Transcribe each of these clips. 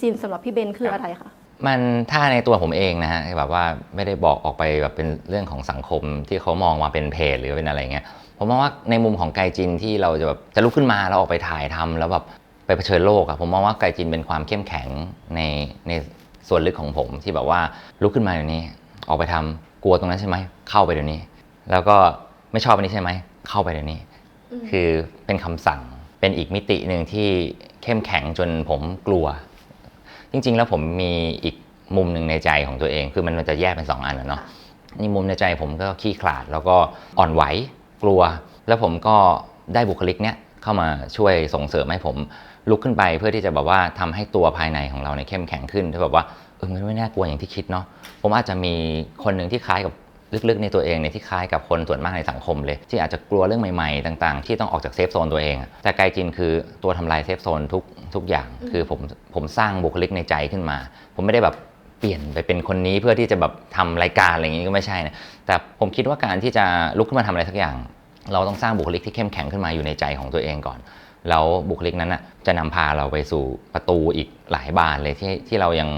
จินสำหรับพี่เบนคืออะไรคะ มันถ้าในตัวผมเองนะฮะแบบว่าไม่ได้บอกออกไปแบบเป็นเรื่องของสังคมที่เขามองมาเป็นเพจหรือเป็นอะไรเงี้ยผมมองว่าในมุมของไกจินที่เราจะแบบจะลุกขึ้นมาแล้วออกไปถ่ายทำแล้วแบบไปเผชิญโลกอะผมมองว่าไกจินเป็นความเข้มแข็งในในส่วนลึกของผมที่แบบว่าลุกขึ้นมาเดี๋ยวนี้ ออกไปทำกลัวตรงนั้นใช่ไหมเข้าไปเดี๋ยวนี้ แล้วก็ไม่ชอบอันนี้ใช่ไหมเข้าไปเดี๋ยวนี้ คือเป็นคำสั่งเป็นอีกมิติหนึ่งที่เข้มแข็งจนผมกลัว จริง ๆ แล้วผมมีอีกมุมหนึ่งในใจของตัวเอง คือมันจะแยกเป็นสองอันนะเนาะนี่มุมในใจผมก็ขี้ขลาด แล้วก็อ่อนไหวกลัว แล้วผมก็ได้บุคลิกเนี้ยเข้ามาช่วยส่งเสริมให้ผมลุกขึ้นไปเพื่อที่จะแบบว่าทำให้ตัวภายในของเราเนี่ยเข้มแข็งขึ้นที่แบบว่าเออมันไม่น่ากลัวอย่างที่คิดเนาะผมอาจจะมีคนหนึ่งที่คล้ายกับ ลึกๆในตัวเองเนี่ยที่คล้ายกับคนส่วนมากในสังคมเลย ที่อาจจะกลัวเรื่องใหม่ๆ ต่างๆ ที่ต้องออกจากเซฟโซนตัวเองอะแต่ไกจินคือตัวทำลายเซฟโซนทุกทุกอย่าง คือผมผมสร้างบุคลิกในใจขึ้นมา ผมไม่ได้แบบเปลี่ยนไปเป็นคนนี้เพื่อที่จะแบบทำรายการอะไรอย่างนี้ก็ไม่ใช่นะแต่ผมคิดว่าการที่จะลุกขึ้นมาทำอะไรสักอย่าง เราต้องสร้างบุคลิกที่เข้มแข็งขึ้นมาอยู่ในใจของตัวเองก่อนแล้วบุคลิกนั้นนะจะนำพาเราไปสู่ประตูอีกหลายบานเลยที่ที่เรายัง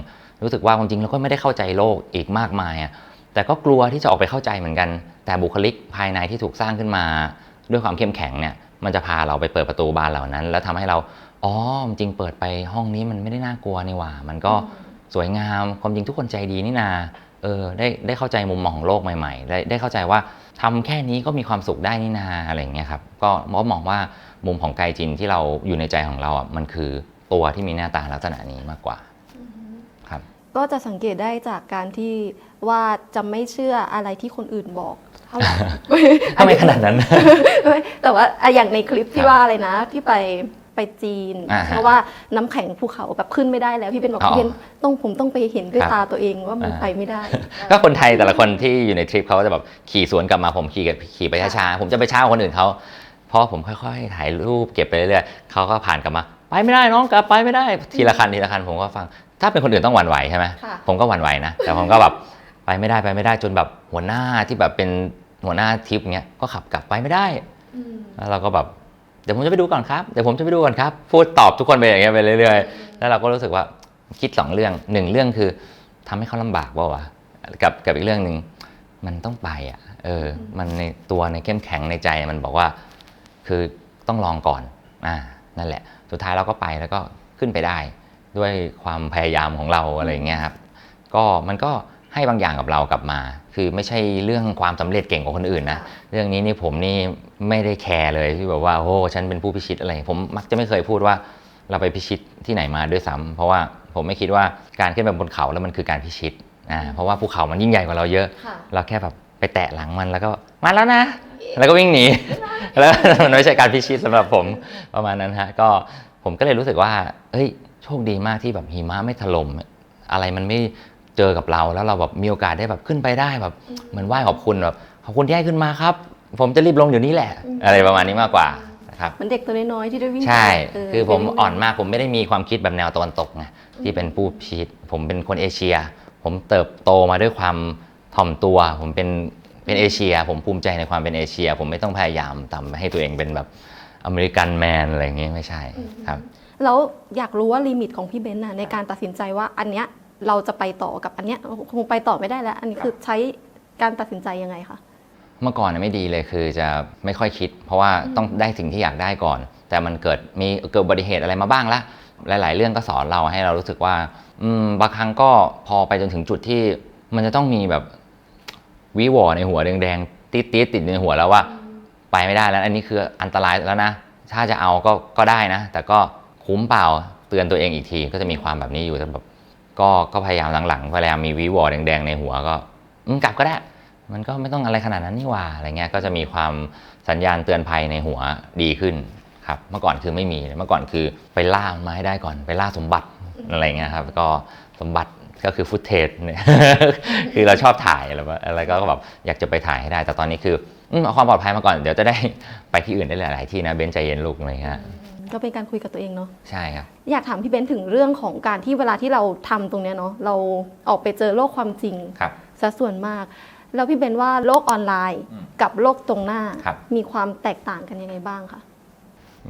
รู้สึกว่าความจริงเราก็ไม่ได้เข้าใจโลกอีกมากมายอะ แต่ก็กลัวที่จะออกไปเข้าใจเหมือนกัน แต่บุคลิกภายในที่ถูกสร้างขึ้นมา ด้วยความเข้มแข็งเนี่ยมันจะพาเราไปเปิดประตูบานเหล่านั้น แล้วทำให้เราอ๋อจริงเปิดไปห้องนี้มันไม่ได้น่ากลัวนี่หว่า มันก็สวยงามความจริงทุกคนใจดีนี่นาเออได้ได้เข้าใจมุมมองของโลกใหม่ๆ ได้ได้เข้าใจว่าทำแค่นี้ก็มีความสุขได้นี่นาอะไรอย่างเงี้ยครับก็มองมองว่ามุมของไกจินที่เราอยู่ในใจของเราอะมันคือตัวที่มีหน้าตาลักษณะนี้มากกว่า ก็จะสังเกตได้จากการที่ว่าจะไม่เชื่ออะไรที่คนอื่นบอกเท่าไหร่ทำไมขนาดนั้น แต่ว่าอะอย่างในคลิปที่ครับว่าอะไรนะ ที่ไปไปจีนอ่าฮะเพราะว่าน้ำแข็งภูเขาแบบขึ้นไม่ได้แล้วพี่เบนบอกอ๋อพี่เบนต้องผมต้องไปเห็นด้วยครับตาตัวเองว่ามันอ่าไปไม่ได้ ก็คนไทยแต่ละคนที่อยู่ในทริปเขาก็จะแบบขี่สวนกลับมาผมขี่กับขี่ไปช้าๆผมจะไปช้ากว่าคนอื่นเขาเพราะผมค่อยๆถ่ายรูปเก็บไปเรื่อยๆเขาก็ผ่านกลับมา ไปไม่ได้น้องกลับไปไม่ได้ทีละคันทีละคันผมก็ฟัง ถ้าเป็นคนอื่นต้องหวั่นไหวใช่ไหมค่ะผมก็หวั่นไหวนะแต่ผมก็แบบไปไม่ได้ไปไม่ได้จนแบบหัวหน้าที่แบบเป็นหัวหน้าทริปเงี้ยก็ขับกลับไปไม่ได้แล้วเราก็แบบเดี๋ยวผมจะไปดูก่อนครับเดี๋ยวผมจะไปดูก่อนครับพูดตอบทุกคนไปอย่างเงี้ยไปเรื่อยๆแล้วเราก็รู้สึกว่าคิดสองเรื่องหนึ่งเรื่องคือทำให้เขาลำบากว่าวะกับกับอีกเรื่องหนึ่งมันต้องไปอะเออ มันในตัวในเข้มแข็งในใจมันบอกว่า คือต้องลองก่อนอ่า นั่นแหละ สุดท้ายเราก็ไปแล้วก็ขึ้นไปได้ ด้วยความพยายามของเราอะไรอย่างเงี้ยครับ ก็มันก็ให้บางอย่างกับเรากลับมา คือไม่ใช่เรื่องความสำเร็จเก่งกว่าคนอื่นนะ เรื่องนี้นี่ผมนี่ไม่ได้แคร์เลยที่แบบว่าโอ้ฉันเป็นผู้พิชิตอะไร ผมมักจะไม่เคยพูดว่าเราไปพิชิตที่ไหนมาด้วยซ้ำเพราะว่าผมไม่คิดว่าการขึ้นไปบนเขาแล้วมันคือการพิชิตอ่าเพราะว่าภูเขามันยิ่งใหญ่กว่าเราเยอะค่ะเราแค่แบบไปแตะหลังมันแล้วก็มาแล้วนะ แล้วก็วิ่งหนี แล้วมันไม่ใช่การพิชิตสำหรับผมประมาณนั้นฮะก็ผมก็เลยรู้สึกว่าเฮ้ยโชคดีมากที่แบบหิมะไม่ถล่มอะไรมันไม่เจอกับเราแล้วเราแบบมีโอกาสได้แบบขึ้นไปได้แบบเหมือนไหว้ขอบคุณแบบขอบคุณที่ให้ขึ้นมาครับ ผมจะรีบลงเดี๋ยวนี้แหละ อะไรประมาณนี้มากกว่านะครับเหมันเด็กตัวน้อยๆที่ได้วิ่งใช่เคือผมเป็อ่อนมากผมไม่ได้มีความคิดแบบแนวตะวันตกไงที่เป็นผู้พิชิตผมเป็นคนเอเชีย ผมเติบโตมาด้วยความถ่อมตัว ผมเป็น เป็นเอเชีย ผมภูมิใจในความเป็นเอเชีย ผมไม่ต้องพยายามทำให้ตัวเองเป็นแบบอเมริกันแมนอะไรอย่างงี้ไม่ใช่ครับ แล้วอยากรู้ว่าลิมิตของพี่เบนซ์น่ะในการตัดสินใจว่าอันเนี้ยเราจะไปต่อกับอันเนี้ยคงไปต่อไม่ได้แล้ว อันนี้คือใช้การตัดสินใจยังไงคะเมื่อก่อนนะไม่ดีเลยคือจะไม่ค่อยคิด เพราะว่าต้องได้สิ่งที่อยากได้ก่อน แต่มันเกิดมีเกิดอุบัติเหตุอะไรมาบ้างละหลาย ๆ เรื่องก็สอนเราให้เรารู้สึกว่าอืมบางครั้งก็พอไปจนถึงจุดที่มันจะต้องมีแบบ วิวอในหัวแดงๆติดติดๆติดในหัวแล้วว่า ไปไม่ได้แล้วอันนี้คืออันตรายแล้วนะ ถ้าจะเอาก็ก็ได้นะ แต่ก็คุ้มเปล่าเตือนตัวเองอีกที ก็จะมีความแบบนี้อยู่แต่แบบก็ก็พยายามหลังๆพยายามมีวิวอแดงๆในหัวก็กลับก็ได้ มันก็ไม่ต้องอะไรขนาดนั้นนี่ว่าอะไรเงี้ยก็จะมีความสัญญาณเตือนภัยในหัวดีขึ้นครับเมื่อก่อนคือไม่มีเมื่อก่อนคือไปล่ามันมาให้ได้ก่อนไปล่าสมบัติอะไรเงี้ยครับก็สมบัติ ก็คือฟุตเทจเนี่ยคือเราชอบถ่ายอะไรแบบอะไรก็แบบอยากจะไปถ่ายให้ได้ แต่ตอนนี้คืออืมเอาความปลอดภัยมาก่อนเดี๋ยวจะได้ไปที่อื่นได้หลาย ๆ ที่นะเบนซ์ใจเย็นลูกอะไรเงี้ยก็เป็นการคุยกับตัวเองเนาะใช่ครับอยากถามพี่เบนซ์ถึงเรื่องของการที่เวลาที่เราทำตรงเนี้ยเนาะเราออกไปเจอโลกความจริงครับซะส่วนมาก แล้วพี่เบนซ์ว่าโลกออนไลน์อืมกับโลกตรงหน้าครับมีความแตกต่างกันยังไงบ้างคะ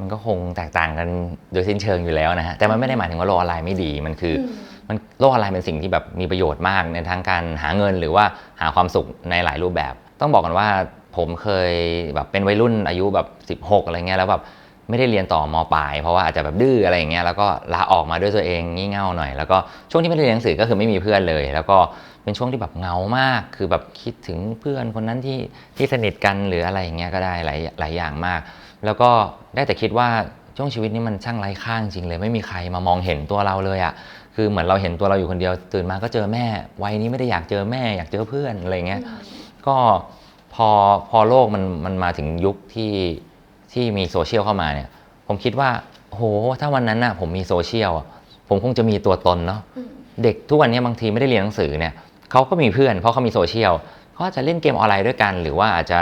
มันก็คงแตกต่างกันโดยสิ้นเชิงอยู่แล้วนะฮะแต่มันไม่ได้หมายถึงว่าโลกออนไลน์ไม่ดีมันคืออมันโลกออนไลน์เป็นสิ่งที่แบบมีประโยชน์มากในทั้งการหาเงินหรือว่าหาความสุขในหลายรูปแบบ ต้องบอกกันว่าผมเคยแบบเป็นวัยรุ่นอายุแบบ 16อะไรเงี้ยแล้วแบบไม่ได้เรียนต่อมปลาย เพราะว่าอาจจะแบบดื้ออะไรอย่างเงี้ยแล้วก็ลาออกมาด้วยตัวเองงี่เง่าหน่อย แล้วก็ช่วงที่ไม่ได้เรียนหนังสือก็คือไม่มีเพื่อนเลย แล้วก็ เป็นช่วงที่แบบเหงามาก คือแบบคิดถึงเพื่อนคนนั้นที่ที่สนิทกันหรืออะไรอย่างเงี้ยก็ได้หลายหลายอย่างมาก แล้วก็ได้แต่คิดว่าช่วงชีวิตนี้มันช่างไร้ค่าจริงๆเลย ไม่มีใครมามองเห็นตัวเราเลยอะคือเหมือนเราเห็นตัวเราอยู่คนเดียวตื่นมาก็เจอแม่ วัยนี้ไม่ได้อยากเจอแม่อยากเจอเพื่อนอะไรเงี้ยก็พอพอโลกมันมันมาถึงยุคที่ที่มีโซเชียลเข้ามาเนี่ย ผมคิดว่าโหถ้าวันนั้นน่ะผมมีโซเชียลอะผมคงจะมีตัวตนเนาะอืมเด็กทุกวันนี้บางทีไม่ได้เรียนหนังสือเนี่ย เขาก็มีเพื่อน เพราะเขามีโซเชียลเขาอาจจะเล่นเกมออนไลน์ด้วยกัน หรือว่าอาจจะ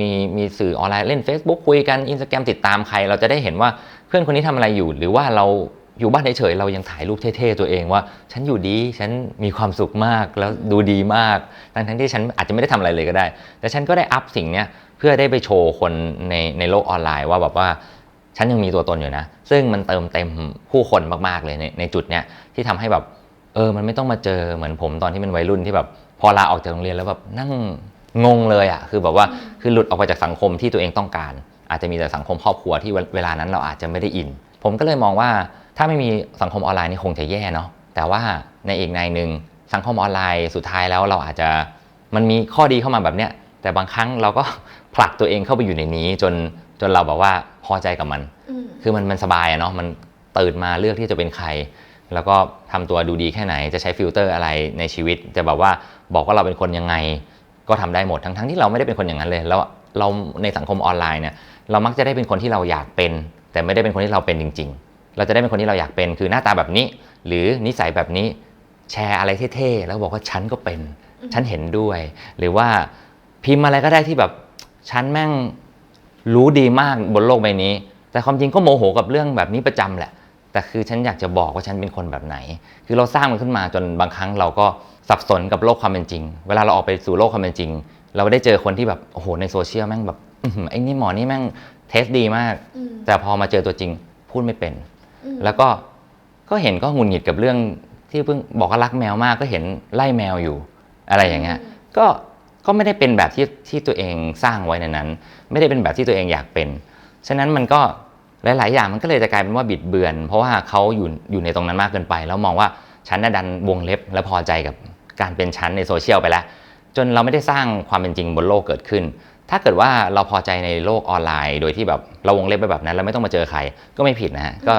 มีมีสื่อออนไลน์เล่น Facebook คุยกันอินสตาแกรมติดตามใคร เราจะได้เห็นว่าเพื่อนคนนี้ทำอะไรอยู่ หรือว่าเราอยู่บ้านเฉยๆเรายังถ่ายรูปเท่ๆตัวเองว่า ฉันอยู่ดีฉันมีความสุขมากแล้วดูดีมากทั้งๆที่ฉันอาจจะไม่ได้ทำอะไรเลยก็ได้ แต่ฉันก็ได้อัพสิ่งเนี้ยเพื่อได้ไปโชว์คนในในโลกออนไลน์ว่าแบบว่าฉันยังมีตัวตนอยู่นะ ซึ่งมันเติมเต็มผู้คนมากๆเลยในในจุดเนี้ยที่ทำให้แบบ เออ มันไม่ต้องมาเจอเหมือนผมตอนที่เป็นวัยรุ่นที่แบบพอลาออกจากโรงเรียนแล้วแบบนั่งงงเลยอะ่ะคือแบบว่าคือหลุดออกไปจากสังคมที่ตัวเองต้องการ อาจจะมีแต่สังคมครอบครัวที่เวเวลานั้นเราอาจจะไม่ได้อิน ผมก็เลยมองว่าถ้าไม่มีสังคมออนไลน์นี่คงจะแย่เนาะแต่ว่าในอีกในหนึ่งสังคมออนไลน์สุดท้ายแล้วเราอาจจะมันมีข้อดีเข้ามาแบบเนี้ยแต่บางครั้งเราก็ผลักตัวเองเข้าไปอยู่ในนี้จนจนเราแบบว่าพอใจกับมันอืมคือมันมันสบายอะเนาะมันตื่นมาเลือกที่จะเป็นใคร แล้วก็ทำตัวดูดีแค่ไหนจะใช้ฟิลเตอร์อะไรในชีวิต จะแบบว่าบอกว่าเราเป็นคนยังไง ก็ทำได้หมดทั้งทั้งที่เราไม่ได้เป็นคนอย่างนั้นเลย แล้วเราในสังคมออนไลน์เนี่ยเรามักจะได้เป็นคนที่เราอยากเป็น แต่ไม่ได้เป็นคนที่เราเป็นจริง ๆ เราจะได้เป็นคนที่เราอยากเป็น คือหน้าตาแบบนี้ หรือนิสัยแบบนี้แชร์อะไรเท่ๆแล้วบอกว่าฉันก็เป็นฉันเห็นด้วย หรือว่าพิมพ์อะไรก็ได้ที่แบบฉันแม่งรู้ดีมากบนโลกใบนี้ แต่ความจริงก็โมโหกับเรื่องแบบนี้ประจำแหละ แต่คือฉันอยากจะบอกว่าฉันเป็นคนแบบไหน คือเราสร้างมันขึ้นมาจนบางครั้งเราก็สับสนกับโลกความเป็นจริง เวลาเราออกไปสู่โลกความเป็นจริง เราได้เจอคนที่แบบโอ้โหในโซเชียลแม่งแบบอื้อหือไอ้นี่หมอนี่แม่งเทสดีมากอืมแต่พอมาเจอตัวจริงพูดไม่เป็นอืมแล้วก็ก็เห็นก็หงุนหงิดกับเรื่องที่เพิ่งบอกว่ารักแมวมากก็เห็นไล่แมวอยู่อะไรอย่างเงี้ยก็ก็ไม่ได้เป็นแบบที่ที่ตัวเองสร้างไว้ในนั้น ไม่ได้เป็นแบบที่ตัวเองอยากเป็น ฉะนั้นมันก็ หลาย ๆ อย่างมันก็เลยจะกลายเป็นว่าบิดเบือน เพราะว่าเขาอยู่อยู่ในตรงนั้นมากเกินไป แล้วมองว่าฉันน่ะดันวงเล็บและพอใจกับการเป็นฉันในโซเชียลไปแล้ว จนเราไม่ได้สร้างความเป็นจริงบนโลกเกิดขึ้น ถ้าเกิดว่าเราพอใจในโลกออนไลน์ โดยที่แบบเราวงเล็บไปแบบนั้น แล้วไม่ต้องมาเจอใครก็ไม่ผิดนะฮะก็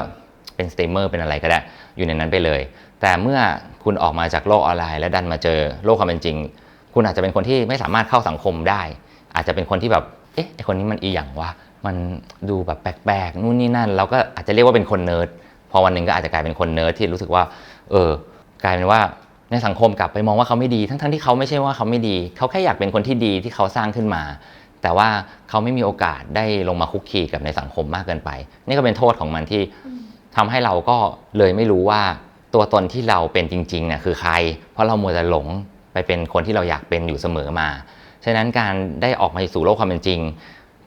เป็นสตรีมเมอร์เป็นอะไรก็ได้อยู่ในนั้นไปเลย แต่เมื่อคุณออกมาจากโลกออนไลน์ แล้วดันมาเจอโลกความเป็นจริง คุณอาจจะเป็นคนที่ไม่สามารถเข้าสังคมได้ อาจจะเป็นคนที่แบบเอ๊ะไอคนนี้มันอีหยังวะ มันดูแบบแปลกๆนู่นนี่นั่น เราก็อาจจะเรียกว่าเป็นคนเนิร์ดพอวันหนึ่งก็อาจจะกลายเป็นคนเนิร์ดที่รู้สึกว่า เออกลายเป็นว่าในสังคมกลับไปมองว่าเขาไม่ดี ทั้งๆที่เขาไม่ใช่ว่าเขาไม่ดี เขาแค่อยากเป็นคนที่ดีที่เขาสร้างขึ้นมา แต่ว่าเขาไม่มีโอกาสได้ลงมาคุกคีกับในสังคมมากเกินไป นี่ก็เป็นโทษของมันที่ทำให้เราก็เลยไม่รู้ว่าตัวตนที่เราเป็นจริงๆเนี่ยคือใคร เพราะเรามัวแต่หลงไปเป็นคนที่เราอยากเป็นอยู่เสมอมา ฉะนั้นการได้ออกมาสู่โลกความเป็นจริง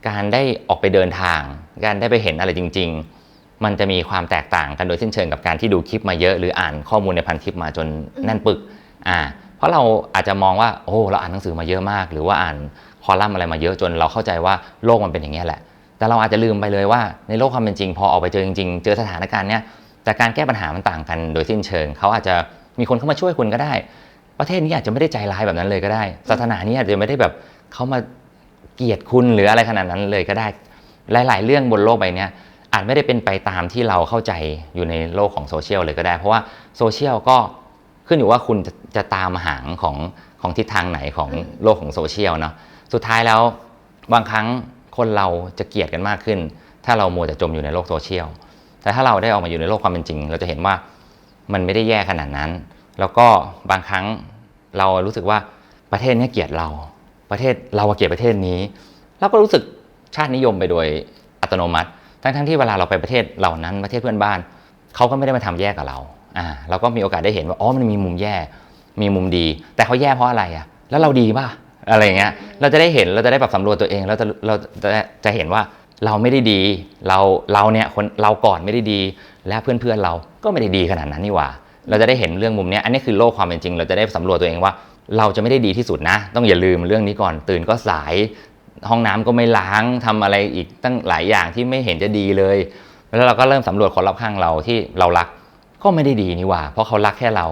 การได้ออกไปเดินทาง การได้ไปเห็นอะไรจริง ๆ มันจะมีความแตกต่างกันโดยสิ้นเชิงกับการที่ดูคลิปมาเยอะ หรืออ่านข้อมูลในพันทิปมาจนแน่นปึกอ่าเพราะเราอาจจะมองว่าโอ้เราอ่านหนังสือมาเยอะมาก หรือว่าอ่านคอลัมน์อะไรมาเยอะจนเราเข้าใจว่าโลกมันเป็นอย่างนี้แหละ แต่เราอาจจะลืมไปเลยว่าในโลกความเป็นจริง พอออกไปเจอจริงๆ เจอสถานการณ์เนี้ยแต่การแก้ปัญหามันต่างกันโดยสิ้นเชิงเขาอาจจะมีคนเข้ามาช่วยคุณก็ได้ ประเทศนี้อาจจะไม่ได้ใจร้ายแบบนั้นเลยก็ได้ศาสนานี้อาจจะไม่ได้แบบเขามา เกลียดคุณหรืออะไรขนาดนั้นเลยก็ได้ หลาย ๆ เรื่องบนโลกใบนี้อาจไม่ได้เป็นไปตามที่เราเข้าใจอยู่ในโลกของโซเชียลเลยก็ได้ เพราะว่าโซเชียลก็ขึ้นอยู่ว่าคุณจะจะตามหางของของทิศทางไหนของโลกของโซเชียลเนาะสุดท้ายแล้วบางครั้งคนเราจะเกลียดกันมากขึ้น ถ้าเรามัวแต่จมอยู่ในโลกโซเชียลแต่ถ้าเราได้ออกมาอยู่ในโลกความเป็นจริง เราจะเห็นว่ามันไม่ได้แย่ขนาดนั้น แล้วก็บางครั้งเรารู้สึกว่าประเทศนี้เกลียดเรา ประเทศเราเกลียดประเทศนี้เราก็รู้สึกชาตินิยมไปโดยอัตโนมัติ ทั้งๆที่เวลาเราไปประเทศเหล่านั้นประเทศเพื่อนบ้านเขาก็ไม่ได้มาทำแย่กับเราอ่าเราก็มีโอกาสได้เห็นว่าอ๋อมันมีมุมแย่ มีมุมดี แต่เขาแย่เพราะอะไรอะแล้วเราดีป่ะอะไรเงี้ยเราจะได้เห็นเราจะได้แบบสำรวจตัวเองเราจะเราจะจะเห็นว่าเราไม่ได้ดี เราเราเนี่ยคนเราก่อนไม่ได้ดี และเพื่อนๆเราก็ไม่ได้ดีขนาดนั้นนี่หว่า เราจะได้เห็นเรื่องมุมเนี้ยอันนี้คือโลกความเป็นจริง เราจะได้สำรวจตัวเองว่า เราจะไม่ได้ดีที่สุดนะ ต้องอย่าลืมเรื่องนี้ก่อนตื่นก็สาย ห้องน้ำก็ไม่ล้างทำอะไรอีกตั้งหลายอย่างที่ไม่เห็นจะดีเลย แล้วเราก็เริ่มสำรวจคนรอบข้างเราที่เรารักก็ไม่ได้ดีนี่ว่า เพราะเขารักแค่เรา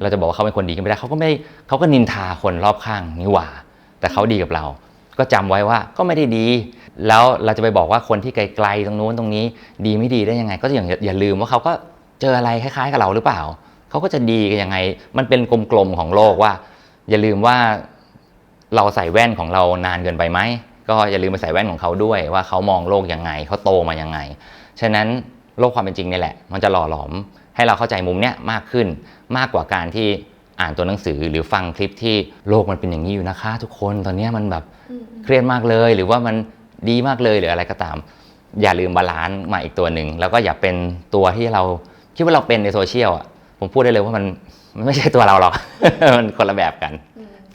เราจะบอกว่าเขาเป็นคนดีก็ไม่ได้เขาก็ไม่เขาก็นินทาคนรอบข้างนี่ว่า แต่เขาดีกับเรา ก็จำไว้ว่าก็ไม่ได้ดี แล้วเราจะไปบอกว่าคนที่ไกลๆตรงนู้นตรงนี้ ดีไม่ดีได้ยังไง ก็อย่างอย่าลืมว่าเขาก็เจออะไรคล้ายๆกับเราหรือเปล่า เขาก็จะดีกันยังไง มันเป็นกลมๆของโลกว่า อย่าลืมว่าเราใส่แว่นของเรานานเกินไปไหมก็อย่าลืมไปใส่แว่นของเขาด้วย ว่าเขามองโลกยังไงเขาโตมายังไง ฉะนั้นโลกความเป็นจริงเนี่ยแหละ มันจะหล่อหลอมให้เราเข้าใจมุมเนี้ยมากขึ้นมากกว่าการที่อ่านตัวหนังสือหรือฟังคลิปที่โลกมันเป็นอย่างนี้อยู่นะคะ ทุกคนตอนเนี้ยมันแบบเครียดมากเลย หรือว่ามันดีมากเลยหรืออะไรก็ตาม อย่าลืมบาลานซ์มาอีกตัวหนึ่งแล้วก็อย่าเป็นตัวที่เราคิดว่าเราเป็นในโซเชียลอะผมพูดได้เลยว่ามัน มันไม่ใช่ตัวเราหรอก มันคนละแบบกัน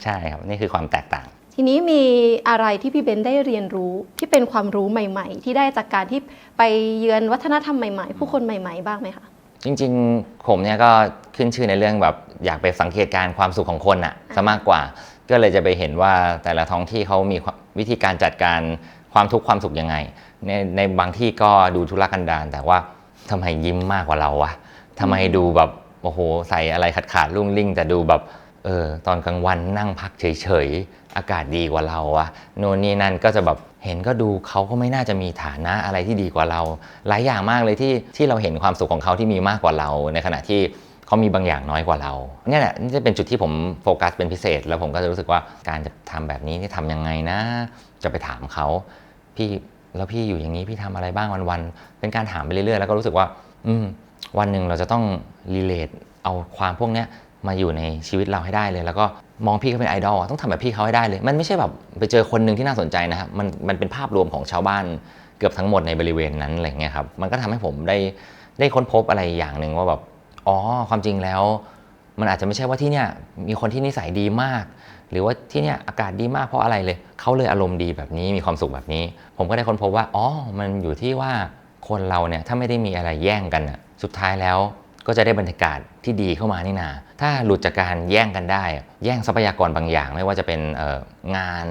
ใช่ครับ นี่คือความแตกต่าง ทีนี้มีอะไรที่พี่เบนได้เรียนรู้ที่เป็นความรู้ใหม่ ๆ ที่ได้จากการที่ไปเยือนวัฒนธรรมใหม่ๆ ผู้คนใหม่ ๆ บ้างไหมคะจริงๆ ผมเนี่ยก็ขึ้นชื่อในเรื่องแบบอยากไปสังเกตการณ์ความสุขของคนอะซะมากกว่า ก็เลยจะไปเห็นว่าแต่ละท้องที่เขามีความวิธีการจัดการความทุกข์ความสุขยังไง ในในบางที่ก็ดูธุรกันดารแต่ว่าทำไมยิ้มมากกว่าเราวะทำไมดูแบบ โอ้โห ใส่อะไรขาดขาดๆรุ่งริ่งแต่ดูแบบเออตอนกลางวันนั่งพักเฉยๆ อากาศดีกว่าเราอะโน่นนี่นั่นก็จะแบบเห็นก็ดูเขาก็ไม่น่าจะมีฐานะอะไรที่ดีกว่าเรา หลายอย่างมากเลยที่ที่เราเห็นความสุขของเขาที่มีมากกว่าเรา ในขณะที่เขามีบางอย่างน้อยกว่าเราเนี่ยแหละนี่จะเป็นจุดที่ผมโฟกัสเป็นพิเศษ แล้วผมก็จะรู้สึกว่าการจะทำแบบนี้นี่ทำยังไงนะ จะไปถามเขาพี่แล้วพี่อยู่อย่างนี้พี่ทำอะไรบ้างวันๆเป็นการถามไปเรื่อยๆแล้วก็รู้สึกว่า อืม วันหนึ่งเราจะต้องรีเลทเอาความพวกเนี้ยมาอยู่ในชีวิตเราให้ได้เลย แล้วก็มองพี่เขาเป็นไอดอลต้องทำแบบพี่เขาให้ได้เลย มันไม่ใช่แบบไปเจอคนหนึ่งที่น่าสนใจนะครับมันมันเป็นภาพรวมของชาวบ้านเกือบทั้งหมดในบริเวณนั้นอะไรเงี้ยครับมันก็ทำให้ผมได้ได้ค้นพบอะไรอย่างหนึ่งว่าแบบอ๋อความจริงแล้ว มันอาจจะไม่ใช่ว่าที่เนี่ยมีคนที่นิสัยดีมาก หรือว่าที่เนี่ยอากาศดีมากเพราะอะไรเลยเขาเลยอารมณ์ดีแบบนี้มีความสุขแบบนี้ ผมก็ได้ค้นพบว่าอ๋อมันอยู่ที่ว่า คนเราเนี่ยถ้าไม่ได้มีอะไรแย่งกันน่ะสุดท้ายแล้วก็จะได้บรรยากาศที่ดีเข้ามานี่นา ถ้าหลุดจากการแย่งกันได้ แย่งทรัพยากรบางอย่าง ไม่ว่าจะเป็นงาน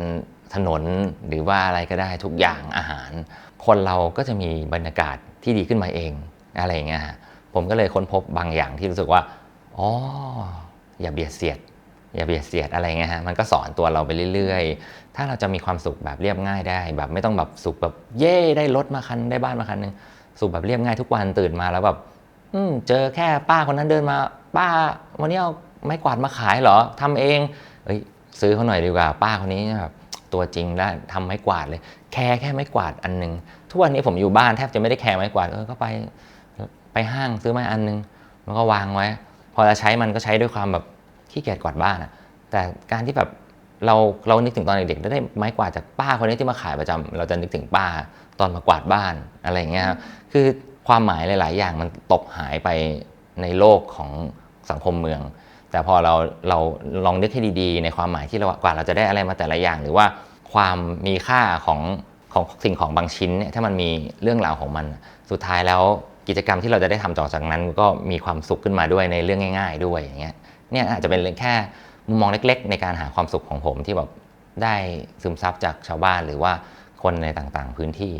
ถนนหรือว่าอะไรก็ได้ทุกอย่างอาหาร คนเราก็จะมีบรรยากาศที่ดีขึ้นมาเองอะไรอย่างเงี้ยผมก็เลยค้นพบบางอย่างที่รู้สึกว่าอ๋ออย่าเบียดเสียด อย่าเบียดเสียดอะไรเงี้ยฮะมันก็สอนตัวเราไปเรื่อยๆ ถ้าเราจะมีความสุขแบบเรียบง่ายได้ แบบไม่ต้องแบบสุขแบบเย่ได้รถมาคันได้บ้านมาคันหนึงสุขแบบเรียบง่ายทุกวันตื่นมาแล้วแบบอืมเจอแค่ป้าคนนั้นเดินมา ป้าวันนี้เอาไม้กวาดมาขายเหรอทำเองเอ้ยซื้อเขาหน่อยดีกว่า ป้าคนนี้แบบตัวจริงแล้วทำไม้กวาดเลย แค่แค่ไม้กวาดอันหนึงทุกวันนี้ผมอยู่บ้านแทบจะไม่ได้แคร์ไม้กวาดเออก็ไปไปห้างซื้อไม้อันหนึงแล้วก็วางไว้ พอจะใช้มันก็ใช้ด้วยความแบบ ขี้เกียจกวาดบ้านอะแต่การที่แบบเราเรานึกถึงตอนเด็กๆได้ไม้กวาดจากป้าคนนี้ที่มาขายประจำเราจะนึกถึงป้าตอนมากวาดบ้านอะไรอย่างเงี้ยครับคือความหมายหลาย ๆ อย่างมันตกหายไปในโลกของสังคมเมือง แต่พอเราเราลองนึกให้ดีๆ ในความหมายที่เรากว่าเราจะได้อะไรมาแต่ละอย่าง หรือว่าความมีค่าของของสิ่งของบางชิ้นเนี่ยถ้ามันมีเรื่องราวของมัน สุดท้ายแล้วกิจกรรมที่เราจะได้ทำต่อจากนั้นก็มีความสุขขึ้นมาด้วยในเรื่องง่าย ๆ ด้วยอย่างเงี้ย เนี่ยอาจจะเป็นแค่มุมมองเล็ก ๆ ในการหาความสุขของผมที่แบบได้ซึมซับจากชาวบ้านหรือว่าคนในต่างๆ พื้นที่